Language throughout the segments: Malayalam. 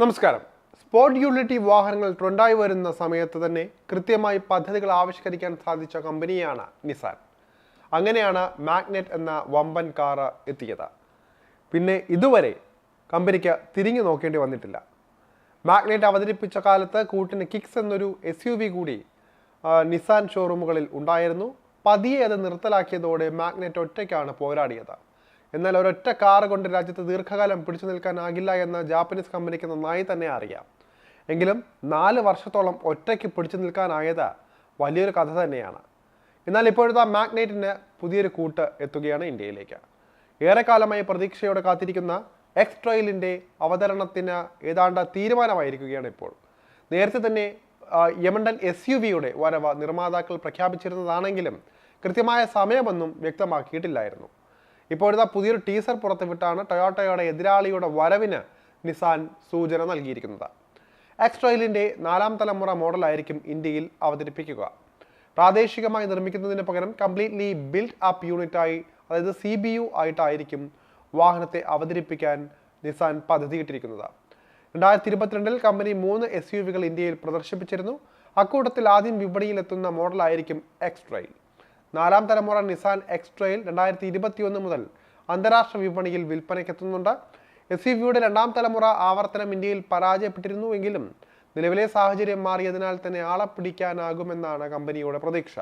നമസ്കാരം. സ്പോർട്ട് യൂട്ടിലിറ്റി വാഹനങ്ങൾ ട്രെൻഡായി വരുന്ന സമയത്ത് തന്നെ കൃത്യമായി പദ്ധതികൾ ആവിഷ്കരിക്കാൻ സാധിച്ച കമ്പനിയാണ് നിസാൻ അങ്ങനെയാണ് മാഗ്നറ്റ് എന്ന വമ്പൻ കാർ എത്തിയത്. പിന്നെ ഇതുവരെ കമ്പനിക്ക് തിരിഞ്ഞു നോക്കേണ്ടി വന്നിട്ടില്ല. മാഗ്നറ്റ് അവതരിപ്പിച്ച കാലത്ത് കൂട്ടിന് കിക്സ് എന്നൊരു എസ് യു വി കൂടി നിസാൻ ഷോറൂമുകളിൽ ഉണ്ടായിരുന്നു. പതിയെ അത് നിർത്തലാക്കിയതോടെ മാഗ്നറ്റ് ഒറ്റയ്ക്കാണ് പോരാടിയത്. എന്നാൽ ഒരൊറ്റ കാർ കൊണ്ട് രാജ്യത്ത് ദീർഘകാലം പിടിച്ചു നിൽക്കാനാകില്ല എന്ന് ജാപ്പനീസ് കമ്പനിക്ക് നന്നായി തന്നെ അറിയാം. എങ്കിലും നാല് വർഷത്തോളം ഒറ്റയ്ക്ക് പിടിച്ചു നിൽക്കാനായത് വലിയൊരു കഥ തന്നെയാണ്. എന്നാൽ ഇപ്പോഴത്തെ മാഗ്നേറ്റിന് പുതിയൊരു കൂട്ട് എത്തുകയാണ് ഇന്ത്യയിലേക്ക്. ഏറെക്കാലമായി പ്രതീക്ഷയോടെ കാത്തിരിക്കുന്ന എക്സ് ട്രയലിന്റെ അവതരണത്തിന് ഏതാണ്ട് തീരുമാനമായിരിക്കുകയാണ് ഇപ്പോൾ. നേരത്തെ തന്നെ യമണ്ടൻ എസ് യു വിയുടെ വരവ് നിർമ്മാതാക്കൾ പ്രഖ്യാപിച്ചിരുന്നതാണെങ്കിലും കൃത്യമായ സമയമൊന്നും വ്യക്തമാക്കിയിട്ടില്ലായിരുന്നു. ഇപ്പോഴത്തെ പുതിയൊരു ടീസർ പുറത്തുവിട്ടാണ് ടൊയോട്ടയുടെ എതിരാളിയുടെ വരവിന് നിസാൻ സൂചന നൽകിയിരിക്കുന്നത്. എക്സ്ട്രോയിലിന്റെ നാലാം തലമുറ മോഡലായിരിക്കും ഇന്ത്യയിൽ അവതരിപ്പിക്കുക. പ്രാദേശികമായി നിർമ്മിക്കുന്നതിന് പകരം കംപ്ലീറ്റ്ലി ബിൽഡ് അപ്പ് യൂണിറ്റായി അതായത് സി ബി യു ആയിട്ടായിരിക്കും വാഹനത്തെ അവതരിപ്പിക്കാൻ നിസാൻ പദ്ധതിയിട്ടിരിക്കുന്നത്. രണ്ടായിരത്തി ഇരുപത്തിരണ്ടിൽ കമ്പനി മൂന്ന് എസ് യു വികൾ ഇന്ത്യയിൽ പ്രദർശിപ്പിച്ചിരുന്നു. അക്കൂട്ടത്തിൽ ആദ്യം വിപണിയിലെത്തുന്ന മോഡലായിരിക്കും എക്സ് ട്രയൽ നാലാം തലമുറ നിസാൻ എക്സ് ട്രയൽ രണ്ടായിരത്തി ഇരുപത്തിയൊന്ന് മുതൽ അന്താരാഷ്ട്ര വിപണിയിൽ വിൽപ്പനയ്ക്കെത്തുന്നുണ്ട് എസ് ഇ വിയുടെ രണ്ടാം തലമുറ ആവർത്തനം ഇന്ത്യയിൽ പരാജയപ്പെട്ടിരുന്നുവെങ്കിലും നിലവിലെ സാഹചര്യം മാറിയതിനാൽ തന്നെ ആളെ പിടിക്കാനാകുമെന്നാണ് കമ്പനിയുടെ പ്രതീക്ഷ.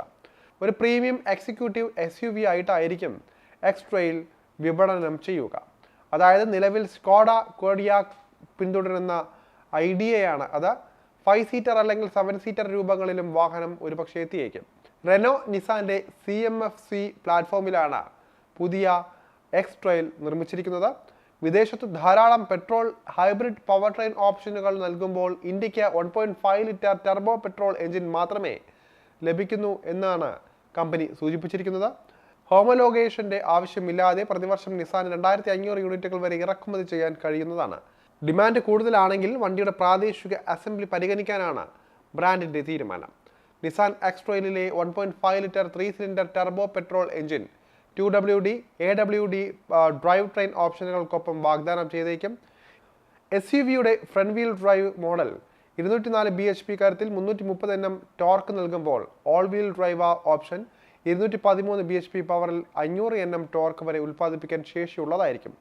ഒരു premium executive S U V ആയിട്ടായിരിക്കും എക്സ് ട്രയൽ വിപണനം ചെയ്യുക. അതായത് നിലവിൽ സ്കോഡ കോഡിയാക് പിന്തുടരുന്ന ഐഡിയയാണ് അത് ഫൈവ് സീറ്റർ അല്ലെങ്കിൽ സെവൻ സീറ്റർ രൂപങ്ങളിലും വാഹനം ഒരുപക്ഷെ എത്തിയേക്കും. റെനോ നിസാന്റെ സി എം എഫ് സി പ്ലാറ്റ്ഫോമിലാണ് പുതിയ എക്സ് ട്രെയിൽ നിർമ്മിച്ചിരിക്കുന്നത്. വിദേശത്ത് ധാരാളം പെട്രോൾ ഹൈബ്രിഡ് പവർ ട്രെയിൻ ഓപ്ഷനുകൾ നൽകുമ്പോൾ ഇന്ത്യയ്ക്ക് one point five litre turbo petrol engine മാത്രമേ ലഭിക്കുന്നു എന്നാണ് കമ്പനി സൂചിപ്പിച്ചിരിക്കുന്നത്. ഹോമലോഗേഷന്റെ ആവശ്യമില്ലാതെ പ്രതിവർഷം നിസാൻ രണ്ടായിരത്തി അഞ്ഞൂറ് യൂണിറ്റുകൾ വരെ ഇറക്കുമതി ചെയ്യാൻ കഴിയുന്നതാണ്. ഡിമാൻഡ് കൂടുതലാണെങ്കിൽ വണ്ടിയുടെ പ്രാദേശിക അസംബ്ലി പരിഗണിക്കാനാണ് ബ്രാൻഡിന്റെ തീരുമാനം. Nissan എക്സ്ട്രോയിലെ one point five litre three cylinder turbo petrol engine two W D A W D drive train ഓപ്ഷനുകൾക്കൊപ്പം വാഗ്ദാനം ചെയ്തേക്കും. എസ് യു വിയുടെ ഫ്രണ്ട് വീൽ ഡ്രൈവ് മോഡൽ ഇരുന്നൂറ്റി നാല് ബി എച്ച് പി കാര്യത്തിൽ മുന്നൂറ്റി മുപ്പത് എണ്ണം ടോർക്ക് നൽകുമ്പോൾ ഓൾ വീൽ ഡ്രൈവ് ഓപ്ഷൻ ഇരുന്നൂറ്റി പതിമൂന്ന് ബി എച്ച് പി പവറിൽ അഞ്ഞൂറ് എണ്ണം ടോർക്ക് വരെ ഉൽപ്പാദിപ്പിക്കാൻ ശേഷിയുള്ളതായിരിക്കും.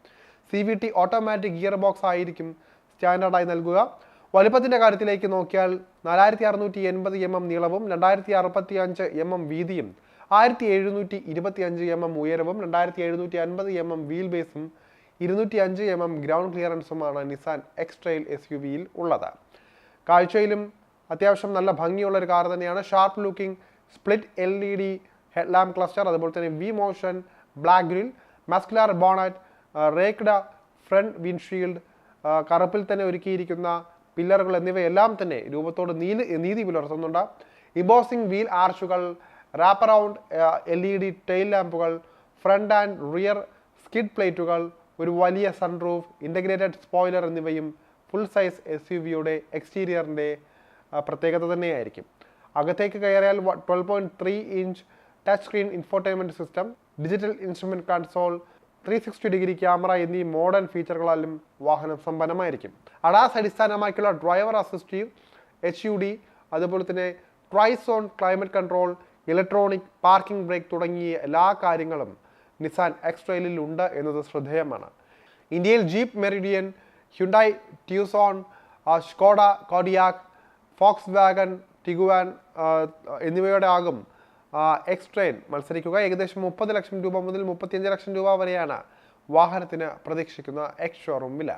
C V T automatic gear box ആയിരിക്കും സ്റ്റാൻഡേർഡായി നൽകുക. വലുപ്പത്തിന്റെ കാര്യത്തിലേക്ക് നോക്കിയാൽ നാലായിരത്തി അറുന്നൂറ്റി എൺപത് എം എം നീളവും രണ്ടായിരത്തി അറുപത്തി അഞ്ച് എം എം വീതിയും ആയിരത്തി എഴുന്നൂറ്റി ഇരുപത്തി അഞ്ച് എം എം ഉയരവും രണ്ടായിരത്തി എഴുന്നൂറ്റി അൻപത് എം എം വീൽ ബേസും ഇരുന്നൂറ്റി അഞ്ച് M M ground ക്ലിയറൻസുമാണ് Nissan X Trail S U വിയിൽ ഉള്ളത്. കാഴ്ചയിലും അത്യാവശ്യം നല്ല ഭംഗിയുള്ള ഒരു കാർ തന്നെയാണ്. Sharp looking split L E D head lamp cluster അതുപോലെ തന്നെ V motion black grille muscular bonnet raked front windshield കറുപ്പിൽ തന്നെ ഒരുക്കിയിരിക്കുന്ന പില്ലറുകൾ എന്നിവയെല്ലാം തന്നെ രൂപത്തോട് നീതി നീതി പുലർത്തുന്നുണ്ട്. Embossing wheel ആർച്ചുകൾ wrap around L E D tail ലാമ്പുകൾ front and rear skid പ്ലേറ്റുകൾ ഒരു വലിയ സൺറൂഫ് ഇന്റഗ്രേറ്റഡ് സ്പോയിലർ എന്നിവയും ഫുൾ സൈസ് എസ് യു വിയുടെ എക്സ്റ്റീരിയറിന്റെ പ്രത്യേകത തന്നെയായിരിക്കും. അകത്തേക്ക് കയറിയാൽ twelve point three inch touch screen infotainment system digital instrument console three sixty degree camera എന്നീ മോഡേൺ ഫീച്ചറുകളാലും വാഹനം സമ്പന്നമായിരിക്കും. അഡാസ് അടിസ്ഥാനമാക്കിയുള്ള driver assistive H U D അതുപോലെ തന്നെ trizone climate control electronic parking brake തുടങ്ങിയ എല്ലാ കാര്യങ്ങളും നിസാൻ എക്സ്ട്രയിലിൽ ഉണ്ട് എന്നത് ശ്രദ്ധേയമാണ്. ഇന്ത്യയിൽ Jeep Meridian Hyundai Tucson Skoda Kodiaq Volkswagen Tiguan എന്നിവയുടെ ആകും എക്സ് ട്രെയിൻ മത്സരിക്കുക ഏകദേശം മുപ്പത് ലക്ഷം രൂപ മുതൽ മുപ്പത്തിയഞ്ച് ലക്ഷം രൂപ വരെയാണ് വാഹനത്തിന് പ്രതീക്ഷിക്കുന്ന എക്സ് ഷോറൂം വില.